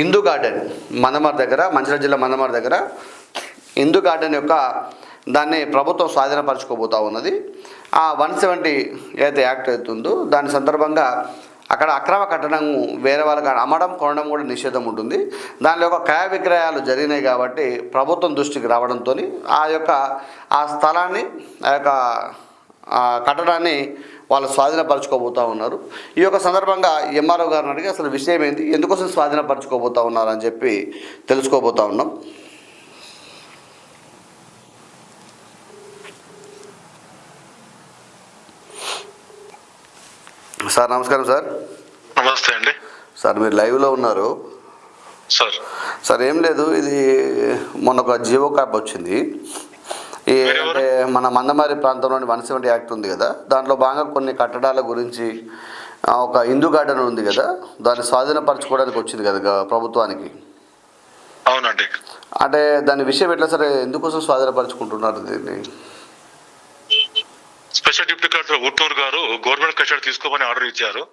ఇందు garden మందమార్ దగ్గర మంచిర్యాల జిల్లా మందమార్ దగ్గర. ఇందు గార్డెన్ యొక్క దాన్ని ప్రభుత్వం స్వాధీనపరచుకోబోతా ఉన్నది. ఆ వన్ సెవెంటీ ఏదైతే యాక్ట్ అవుతుందో దాని సందర్భంగా అక్కడ అక్రమ కట్టడం వేరే వాళ్ళకి అమ్మడం కొనడం కూడా నిషేధం ఉంటుంది. దానిలో ఒక క్రయ విక్రయాలు జరిగినాయి కాబట్టి ప్రభుత్వం దృష్టికి రావడంతో ఆ యొక్క ఆ స్థలాన్ని ఆ యొక్క కట్టడాన్ని వాళ్ళు స్వాధీనపరచుకోబోతా ఉన్నారు. ఈ యొక్క సందర్భంగా ఎంఆర్ఓ గారిని అడిగి అసలు విషయం ఏంటి? ఎందుకోసం స్వాధీనపరచుకోబోతా ఉన్నారని చెప్పి తెలుసుకోబోతా ఉన్నాం. సార్ నమస్కారం సార్. నమస్తే అండి. సార్ మీరు లైవ్లో ఉన్నారు. సార్. సార్ ఏం లేదు ఇది మొన్న ఒక జియో క్యాప్ వచ్చింది. ఈ మన మందమారి ప్రాంతంలోని వన్ సెవెంటీ యాక్ట్ ఉంది కదా. దాంట్లో భాగంగా కొన్ని కట్టడాల గురించి ఒక హిందూ గార్డెన్ ఉంది కదా. దాన్ని స్వాధీనపరచుకోవడానికి వచ్చింది కదా ప్రభుత్వానికి. అవునండి. అంటే దాని విషయం ఎట్లా సరే ఎందుకోసం స్వాధీనపరచుకుంటున్నారు దీన్ని? స్పెషల్ డిప్యూటీ కలెక్టర్ ఉట్టూరు గారు గవర్నమెంట్ కస్టడీ తీసుకోమని ఆర్డర్ ఇచ్చారు.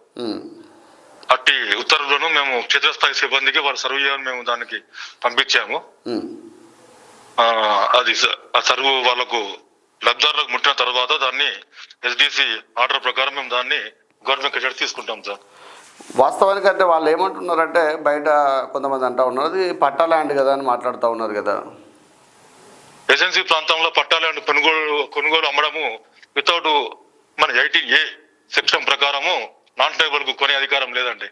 అట్టి ఉత్తర్వులను మేము క్షేత్రస్థాయి సిబ్బందికి వారి సర్వ్ చేయమని మేము దానికి పంపించాము. అది ఆ సర్వ్ వాళ్ళకు లబ్ధారులకు ముట్టిన తర్వాత దాన్ని ఎస్డిసి ఆర్డర్ ప్రకారం మేము దాన్ని గవర్నమెంట్ కస్టడీ తీసుకుంటాం సార్. వాస్తవానికి అంటే వాళ్ళు ఏమంటున్నారంటే బయట కొంతమంది అంటా ఉన్నారు. అది పట్టా ల్యాండ్ కదా అని మాట్లాడుతూ ఉన్నారు కదా. ఏజెన్సీ ప్రాంతంలో పట్టాలను కొనుగోలు కొనుగోలు అమ్మడము వితౌట్ మన ఎయిటీన్ ఏ సెక్షన్ ప్రకారము నాన్ ట్రైబల్కు కొనే అధికారం లేదండి.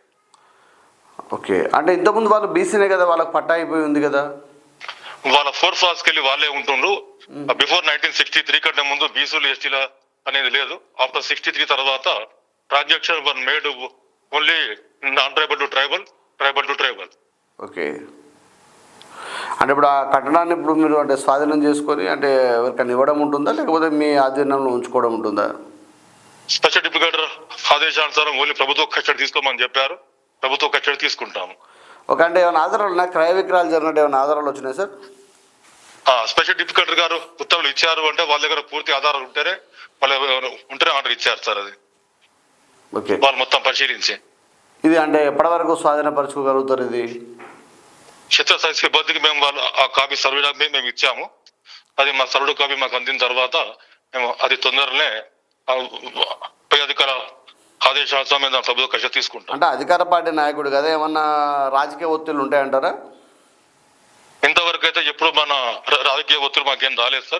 ఓకే. అంటే ఇంతకుముందు వాళ్ళు బీసీనే కదా వాళ్ళకి పట్టా అయిపోయి ఉంది కదా. వాళ్ళ ఫోర్ ఫాల్స్ కెళ్ళి వాళ్ళే ఉంటుండ్రు. బిఫోర్ నైన్టీన్ సిక్స్టీ త్రీ కంటే ముందు బీసీలు ఎస్టీల అనేది లేదు. ఆఫ్టర్ సిక్స్టీ త్రీ తర్వాత transaction one made only non tribal to tribal tribal to tribal. Okay. అంటే ఇప్పుడు ఆ కట్టడాన్ని ఇప్పుడు మీరు అంటే స్వాధీనం చేసుకొని అంటే ఎవరికైనా ఇవ్వడం ఉంటుందా? లేకపోతే మీ ఆధీనంలో ఉంచుకోవడం ఉంటుందా? స్పెషల్ డిప్యూటీ ఆదేశానుసారం ఓన్లీ ప్రభుత్వ కస్టడీ తీసుకోమని చెప్పారు. ప్రభుత్వ కస్టడీ తీసుకుంటాము. ఒక అంటే ఏమైనా ఆధారాలు ఉన్నాయి? క్రయ విక్రయాలు జరిగినట్టు ఏమైనా ఆధారాలు వచ్చినాయి సార్? స్పెషల్ డిప్యూటీ గారు ఉత్తర్వులు ఇచ్చారు అంటే వాళ్ళ దగ్గర పూర్తి ఆధారాలు ఉంటేనే వాళ్ళ ఉంటేనే ఆర్డర్ ఇచ్చారు సార్ అది. ఓకే. వాళ్ళు మొత్తం పరిశీలించి. ఇది అంటే ఎప్పటి వరకు స్వాధీనపరచుకోగలుగుతారు ఇది? క్షేత్రస్థాయి సిబ్బందికి మేము వాళ్ళు ఆ కాపీ సర్వే మేము ఇచ్చాము. అది మా సర్వడు కాపీ మాకు అందిన తర్వాత మేము అది తొందరనే పై అధికార ఆదేశాలతో మేము దాని ప్రభుత్వ కక్ష తీసుకుంటాం. అంటే అధికార పార్టీ నాయకుడు కదా ఏమన్నా రాజకీయ ఒత్తిళ్ళు ఉంటాయంటారా? ఇంతవరకు అయితే ఎప్పుడు మన రాజకీయ ఒత్తిడి మాకేం రాలేదు సార్.